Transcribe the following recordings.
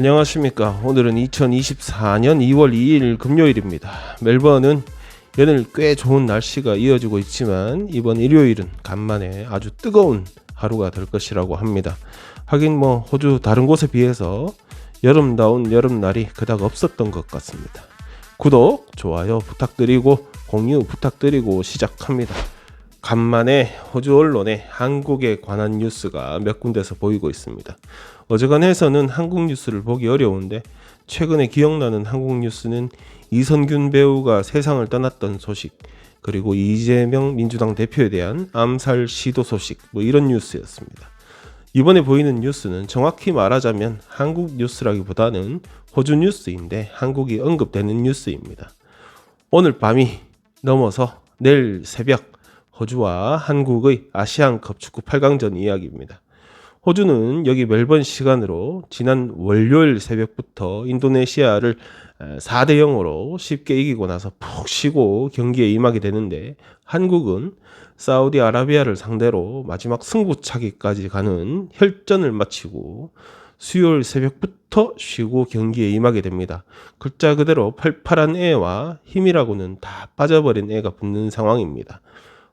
안녕하십니까. 오늘은 2024년 2월 2일 금요일입니다. 멜번은 연일 꽤 좋은 날씨가 이어지고 있지만 이번 일요일은 간만에 아주 뜨거운 하루가 될 것이라고 합니다. 하긴 뭐 호주 다른 곳에 비해서 여름다운 여름날이 그닥 없었던 것 같습니다. 구독, 좋아요 부탁드리고 공유 부탁드리고 시작합니다. 간만에 호주 언론에 한국에 관한 뉴스가 몇 군데서 보이고 있습니다. 어지간해서는 한국 뉴스를 보기 어려운데 최근에 기억나는 한국 뉴스는 이선균 배우가 세상을 떠났던 소식 그리고 이재명 민주당 대표에 대한 암살 시도 소식 뭐 이런 뉴스였습니다. 이번에 보이는 뉴스는 정확히 말하자면 한국 뉴스라기보다는 호주 뉴스인데 한국이 언급되는 뉴스입니다. 오늘 밤이 넘어서 내일 새벽 호주와 한국의 아시안컵 축구 8강전 이야기입니다. 호주는 여기 멜번 시간으로 지난 월요일 새벽부터 인도네시아를 4대 0으로 쉽게 이기고 나서 푹 쉬고 경기에 임하게 되는데 한국은 사우디아라비아를 상대로 마지막 승부차기까지 가는 혈전을 마치고 수요일 새벽부터 쉬고 경기에 임하게 됩니다. 글자 그대로 팔팔한 애와 힘이라고는 다 빠져버린 애가 붙는 상황입니다.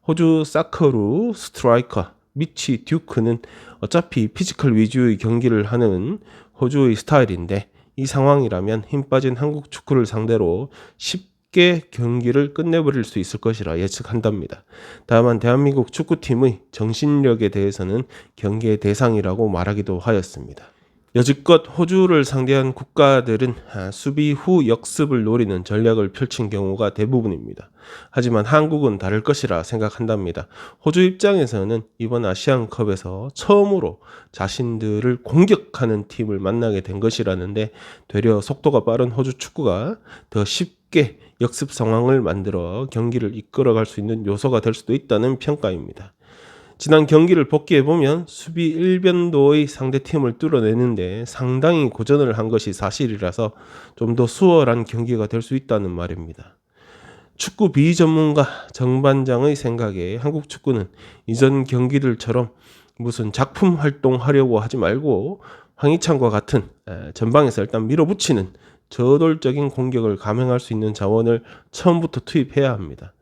호주 사커루 스트라이커 미치 듀크는 어차피 피지컬 위주의 경기를 하는 호주의 스타일인데 이 상황이라면 힘 빠진 한국 축구를 상대로 쉽게 경기를 끝내버릴 수 있을 것이라 예측한답니다. 다만 대한민국 축구팀의 정신력에 대해서는 경기의 대상이라고 말하기도 하였습니다. 여지껏 호주를 상대한 국가들은 아, 수비 후 역습을 노리는 전략을 펼친 경우가 대부분입니다. 하지만 한국은 다를 것이라 생각한답니다. 호주 입장에서는 이번 아시안컵에서 처음으로 자신들을 공격하는 팀을 만나게 된 것이라는데 되려 속도가 빠른 호주 축구가 더 쉽게 역습 상황을 만들어 경기를 이끌어갈 수 있는 요소가 될 수도 있다는 평가입니다. 지난 경기를 복귀해 보면 수비 일변도의 상대 팀을 뚫어내는데 상당히 고전을 한 것이 사실이라서 좀 더 수월한 경기가 될 수 있다는 말입니다. 축구 비 전문가 정반장의 생각에 한국 축구는 이전 경기들처럼 무슨 작품 활동하려고 하지 말고 황희찬과 같은 전방에서 일단 밀어붙이는 저돌적인 공격을 감행할 수 있는 자원을 처음부터 투입해야 합니다.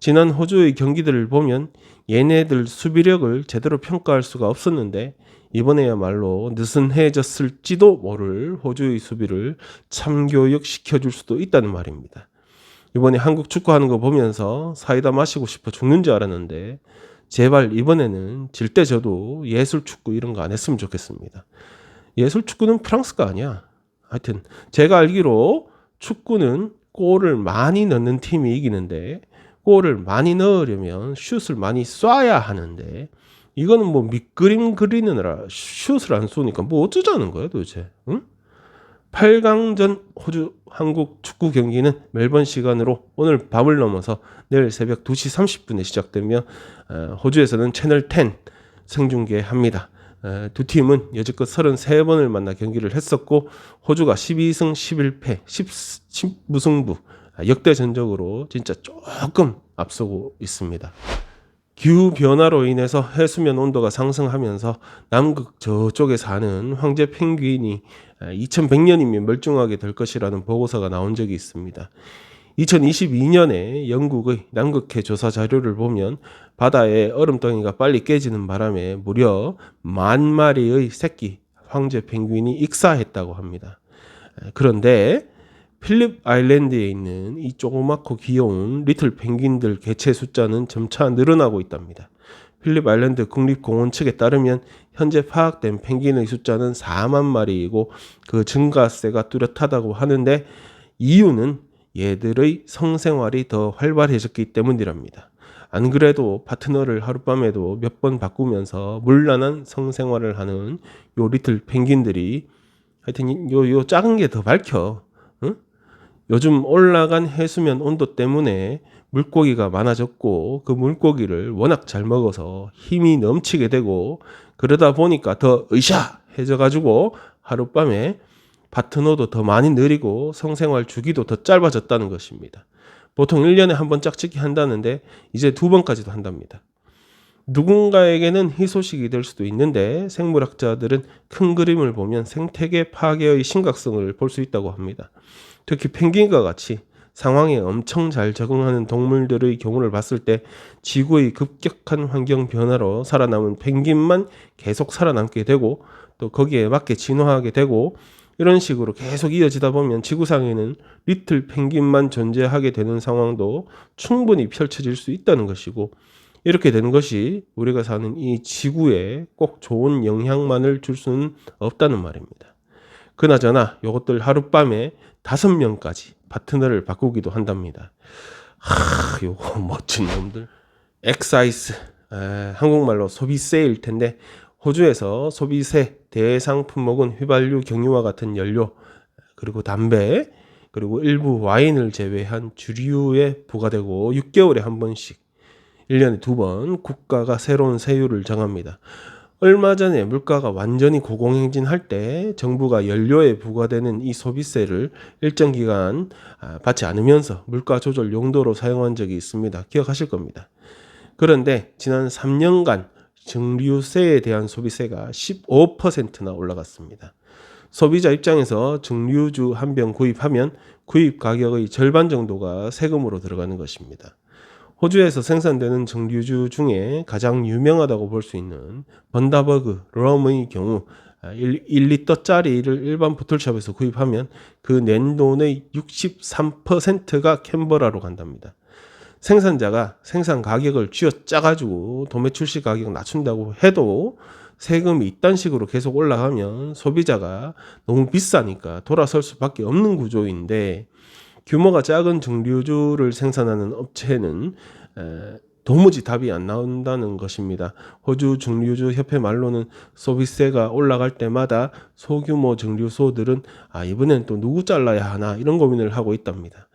지난 호주의 경기들을 보면 얘네들 수비력을 제대로 평가할 수가 없었는데 이번에야말로 느슨해졌을지도 모를 호주의 수비를 참교육 시켜 줄 수도 있다는 말입니다. 이번에 한국 축구하는 거 보면서 사이다 마시고 싶어 죽는 줄 알았는데 제발 이번에는 질 때 저도 예술 축구 이런 거 안 했으면 좋겠습니다. 예술 축구는 프랑스가 아니야. 하여튼 제가 알기로 축구는 골을 많이 넣는 팀이 이기는데 골을 많이 넣으려면 슛을 많이 쏴야 하는데 이거는 뭐 밑그림 그리느라 슛을 안 쏘니까 뭐 어쩌자는 거야 도대체 응? 8강전 호주 한국 축구 경기는 멜번 시간으로 오늘 밤을 넘어서 내일 새벽 2시 30분에 시작되며 어, 호주에서는 채널 10 생중계합니다. 어, 두 팀은 여지껏 33번을 만나 경기를 했었고 호주가 12승 11패 10, 10무승부 역대 전적으로 진짜 조금 앞서고 있습니다. 기후 변화로 인해서 해수면 온도가 상승하면서 남극 저쪽에 사는 황제 펭귄이 2100년이면 멸종하게 될 것이라는 보고서가 나온 적이 있습니다. 2022년에 영국의 남극해 조사 자료를 보면 바다에 얼음덩이가 빨리 깨지는 바람에 무려 만 마리의 새끼 황제 펭귄이 익사했다고 합니다. 그런데 필립 아일랜드에 있는 이 조그맣고 귀여운 리틀 펭귄들 개체 숫자는 점차 늘어나고 있답니다. 필립 아일랜드 국립공원 측에 따르면 현재 파악된 펭귄의 숫자는 4만 마리이고 그 증가세가 뚜렷하다고 하는데 이유는 얘들의 성생활이 더 활발해졌기 때문이랍니다. 안 그래도 파트너를 하룻밤에도 몇 번 바꾸면서 물란한 성생활을 하는 요 리틀 펭귄들이 하여튼 요, 요 작은 게 더 밝혀. 응? 요즘 올라간 해수면 온도 때문에 물고기가 많아졌고 그 물고기를 워낙 잘 먹어서 힘이 넘치게 되고 그러다 보니까 더 으쌰 해져 가지고 하룻밤에 파트너도 더 많이 느리고 성생활 주기도 더 짧아졌다는 것입니다. 보통 1년에 한 번 짝짓기 한다는데 이제 두 번까지도 한답니다. 누군가에게는 희소식이 될 수도 있는데 생물학자들은 큰 그림을 보면 생태계 파괴의 심각성을 볼 수 있다고 합니다. 특히 펭귄과 같이 상황에 엄청 잘 적응하는 동물들의 경우를 봤을 때 지구의 급격한 환경 변화로 살아남은 펭귄만 계속 살아남게 되고 또 거기에 맞게 진화하게 되고 이런 식으로 계속 이어지다 보면 지구상에는 리틀 펭귄만 존재하게 되는 상황도 충분히 펼쳐질 수 있다는 것이고 이렇게 되는 것이 우리가 사는 이 지구에 꼭 좋은 영향만을 줄 수는 없다는 말입니다. 그나저나 이것들 하룻밤에 다섯 명까지 파트너를 바꾸기도 한답니다. 하, 요거 멋진 놈들. 엑사이스, 에, 한국말로 소비세일 텐데 호주에서 소비세 대상 품목은 휘발유, 경유와 같은 연료, 그리고 담배, 그리고 일부 와인을 제외한 주류에 부과되고 6개월에 한 번씩 1년에 두 번 국가가 새로운 세율을 정합니다. 얼마 전에 물가가 완전히 고공행진할 때 정부가 연료에 부과되는 이 소비세를 일정 기간 아, 받지 않으면서 물가 조절 용도로 사용한 적이 있습니다. 기억하실 겁니다. 그런데 지난 3년간 증류세에 대한 소비세가 15%나 올라갔습니다. 소비자 입장에서 증류주 한 병 구입하면 구입 가격의 절반 정도가 세금으로 들어가는 것입니다. 호주에서 생산되는 증류주 중에 가장 유명하다고 볼 수 있는 번다버그 럼의 경우 1, 1리터짜리를 일반 보틀샵에서 구입하면 그 낸돈의 63%가 캔버라로 간답니다. 생산자가 생산 가격을 쥐어 짜가지고 도매 출시 가격 낮춘다고 해도 세금이 이딴 식으로 계속 올라가면 소비자가 너무 비싸니까 돌아설 수밖에 없는 구조인데 규모가 작은 증류주를 생산하는 업체는 도무지 답이 안 나온다는 것입니다. 호주 증류주 협회 말로는 소비세가 올라갈 때마다 소규모 증류소들은 아 이번엔 또 누구 잘라야 하나 이런 고민을 하고 있답니다.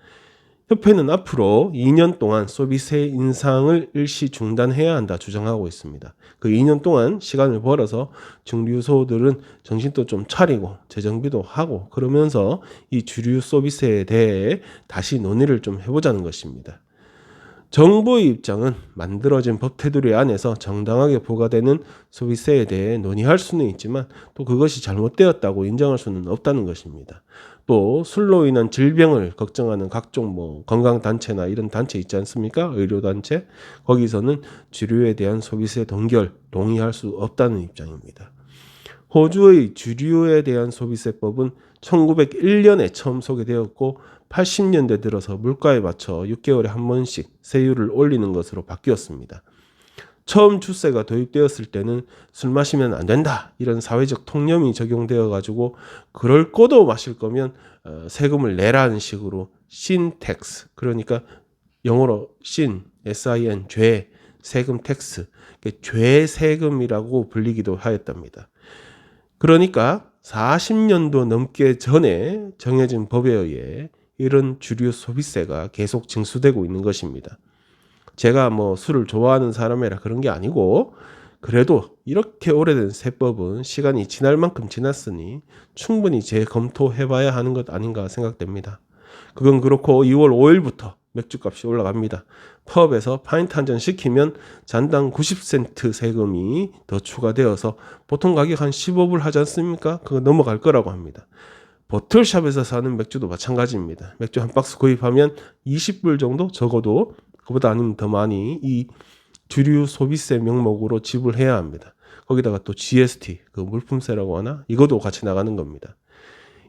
협회는 앞으로 2년 동안 소비세 인상을 일시 중단해야 한다 주장하고 있습니다. 그 2년 동안 시간을 벌어서 중류소들은 정신도 좀 차리고 재정비도 하고 그러면서 이 주류 소비세에 대해 다시 논의를 좀 해보자는 것입니다. 정부의 입장은 만들어진 법 테두리 안에서 정당하게 부과되는 소비세에 대해 논의할 수는 있지만 또 그것이 잘못되었다고 인정할 수는 없다는 것입니다. 또 술로 인한 질병을 걱정하는 각종 뭐 건강 단체나 이런 단체 있지 않습니까? 의료 단체 거기서는 주류에 대한 소비세 동결 동의할 수 없다는 입장입니다. 호주의 주류에 대한 소비세법은 1901년에 처음 소개되었고 80년대 들어서 물가에 맞춰 6개월에 한 번씩 세율을 올리는 것으로 바뀌었습니다. 처음 주세가 도입되었을 때는 술 마시면 안 된다 이런 사회적 통념이 적용되어 가지고 그럴 거도 마실 거면 어, 세금을 내라는 식으로 신텍스 그러니까 영어로 신 S-I-N 죄 세금 텍스 죄 세금이라고 불리기도 하였답니다. 그러니까 40년도 넘게 전에 정해진 법에 의해 이런 주류 소비세가 계속 징수되고 있는 것입니다. 제가 뭐 술을 좋아하는 사람이라 그런 게 아니고 그래도 이렇게 오래된 세법은 시간이 지날 만큼 지났으니 충분히 재검토해 봐야 하는 것 아닌가 생각됩니다. 그건 그렇고 2월 5일부터 맥주값이 올라갑니다. 펍에서 파인트 한 잔 시키면 잔당 90센트 세금이 더 추가되어서 보통 가격 한 15불 하지 않습니까? 그거 넘어갈 거라고 합니다. 보틀샵에서 사는 맥주도 마찬가지입니다. 맥주 한 박스 구입하면 20불 정도 적어도 그보다 아니면 더 많이 이 주류 소비세 명목으로 지불해야 합니다. 거기다가 또 GST, 그 물품세라고 하나? 이것도 같이 나가는 겁니다.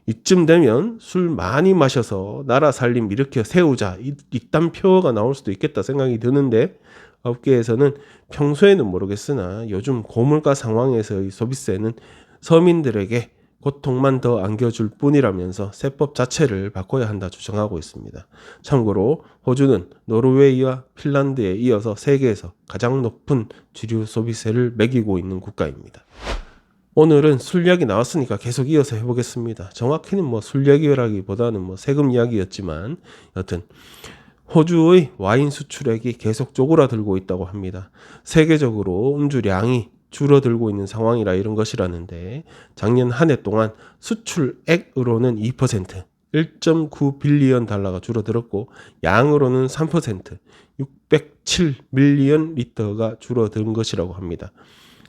이쯤 되면 술 많이 마셔서 나라 살림 일으켜 세우자 이딴 표가 나올 수도 있겠다 생각이 드는데 업계에서는 평소에는 모르겠으나 요즘 고물가 상황에서의 소비세는 서민들에게 고통만 더 안겨줄 뿐이라면서 세법 자체를 바꿔야 한다 주장하고 있습니다. 참고로 호주는 노르웨이와 핀란드에 이어서 세계에서 가장 높은 주류 소비세를 매기고 있는 국가입니다. 오늘은 술 이야기 나왔으니까 계속 이어서 해보겠습니다. 정확히는 뭐 술 이야기라기보다는 뭐 세금 이야기였지만 여튼 호주의 와인 수출액이 계속 쪼그라들고 있다고 합니다. 세계적으로 음주량이 줄어들고 있는 상황이라 이런 것이라는데 작년 한 해 동안 수출액으로는 2%, 1.9 빌리언 달러가 줄어들었고 양으로는 3% 607 밀리언 리터가 줄어든 것이라고 합니다.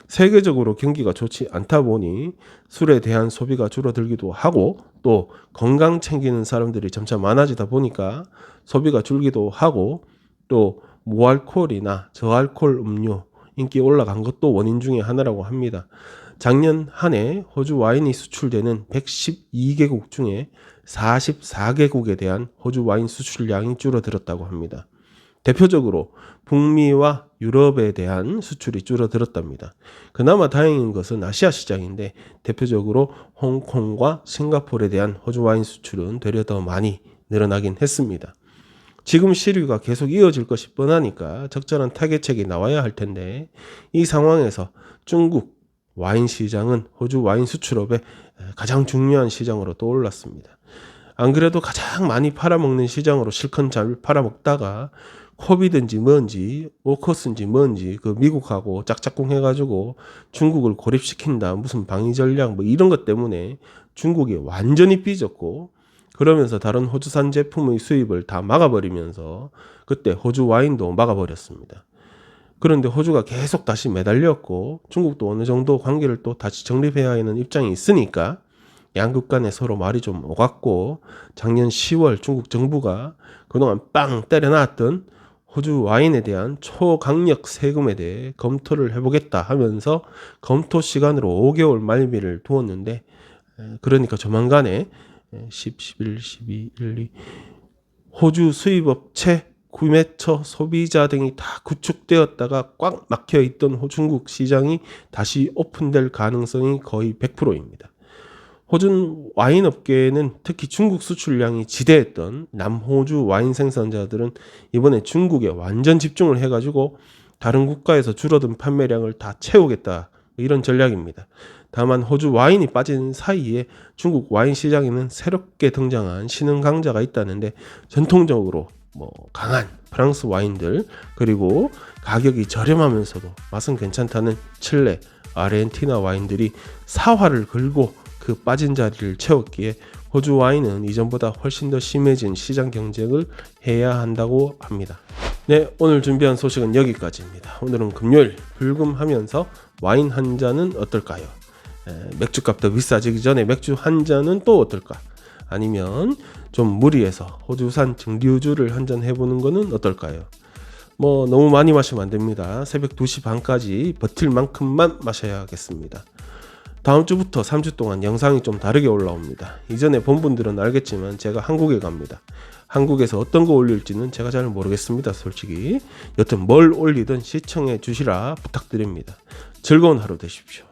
세계적으로 경기가 좋지 않다 보니 술에 대한 소비가 줄어들기도 하고 또 건강 챙기는 사람들이 점차 많아지다 보니까 소비가 줄기도 하고 또 무알콜이나 저알콜 음료 인기 올라간 것도 원인 중에 하나라고 합니다. 작년 한 해 호주 와인이 수출되는 112개국 중에 44개국에 대한 호주 와인 수출량이 줄어들었다고 합니다. 대표적으로 북미와 유럽에 대한 수출이 줄어들었답니다. 그나마 다행인 것은 아시아 시장인데 대표적으로 홍콩과 싱가포르에 대한 호주 와인 수출은 되려 더 많이 늘어나긴 했습니다. 지금 시류가 계속 이어질 것이 뻔하니까 적절한 타개책이 나와야 할 텐데 이 상황에서 중국 와인 시장은 호주 와인 수출업의 가장 중요한 시장으로 떠올랐습니다. 안 그래도 가장 많이 팔아먹는 시장으로 실컷 잘 팔아먹다가 코비든지 뭔지 오커스인지 뭔지 그 미국하고 짝짝꿍 해가지고 중국을 고립시킨다 무슨 방위 전략 뭐 이런 것 때문에 중국이 완전히 삐졌고 그러면서 다른 호주산 제품의 수입을 다 막아버리면서 그때 호주 와인도 막아버렸습니다. 그런데 호주가 계속 다시 매달렸고 중국도 어느 정도 관계를 또 다시 정립해야 하는 입장이 있으니까 양국 간에 서로 말이 좀 오갔고 작년 10월 중국 정부가 그동안 빵 때려놨던 호주 와인에 대한 초강력 세금에 대해 검토를 해보겠다 하면서 검토 시간으로 5개월 말미를 두었는데 그러니까 조만간에 10, 11, 12, 1, 2 호주 수입업체 구매처 소비자 등이 다 구축되었다가 꽉 막혀 있던 중국 시장이 다시 오픈될 가능성이 거의 100%입니다. 호주 와인 업계에는 특히 중국 수출량이 지대했던 남호주 와인 생산자들은 이번에 중국에 완전 집중을 해가지고 다른 국가에서 줄어든 판매량을 다 채우겠다 이런 전략입니다. 다만 호주 와인이 빠진 사이에 중국 와인 시장에는 새롭게 등장한 신흥 강자가 있다는데 전통적으로 뭐 강한 프랑스 와인들 그리고 가격이 저렴하면서도 맛은 괜찮다는 칠레, 아르헨티나 와인들이 사활을 걸고 그 빠진 자리를 채웠기에 호주 와인은 이전보다 훨씬 더 심해진 시장 경쟁을 해야 한다고 합니다. 네, 오늘 준비한 소식은 여기까지입니다. 오늘은 금요일 불금하면서 와인 한 잔은 어떨까요? 에, 맥주값 더 비싸지기 전에 맥주 한 잔은 또 어떨까? 아니면 좀 무리해서 호주산 증류주를 한 잔 해보는 거는 어떨까요? 뭐 너무 많이 마시면 안 됩니다. 새벽 2시 반까지 버틸 만큼만 마셔야겠습니다. 다음 주부터 3주 동안 영상이 좀 다르게 올라옵니다. 이전에 본 분들은 알겠지만 제가 한국에 갑니다. 한국에서 어떤 거 올릴지는 제가 잘 모르겠습니다. 솔직히. 여튼 뭘 올리든 시청해 주시라 부탁드립니다. 즐거운 하루 되십시오.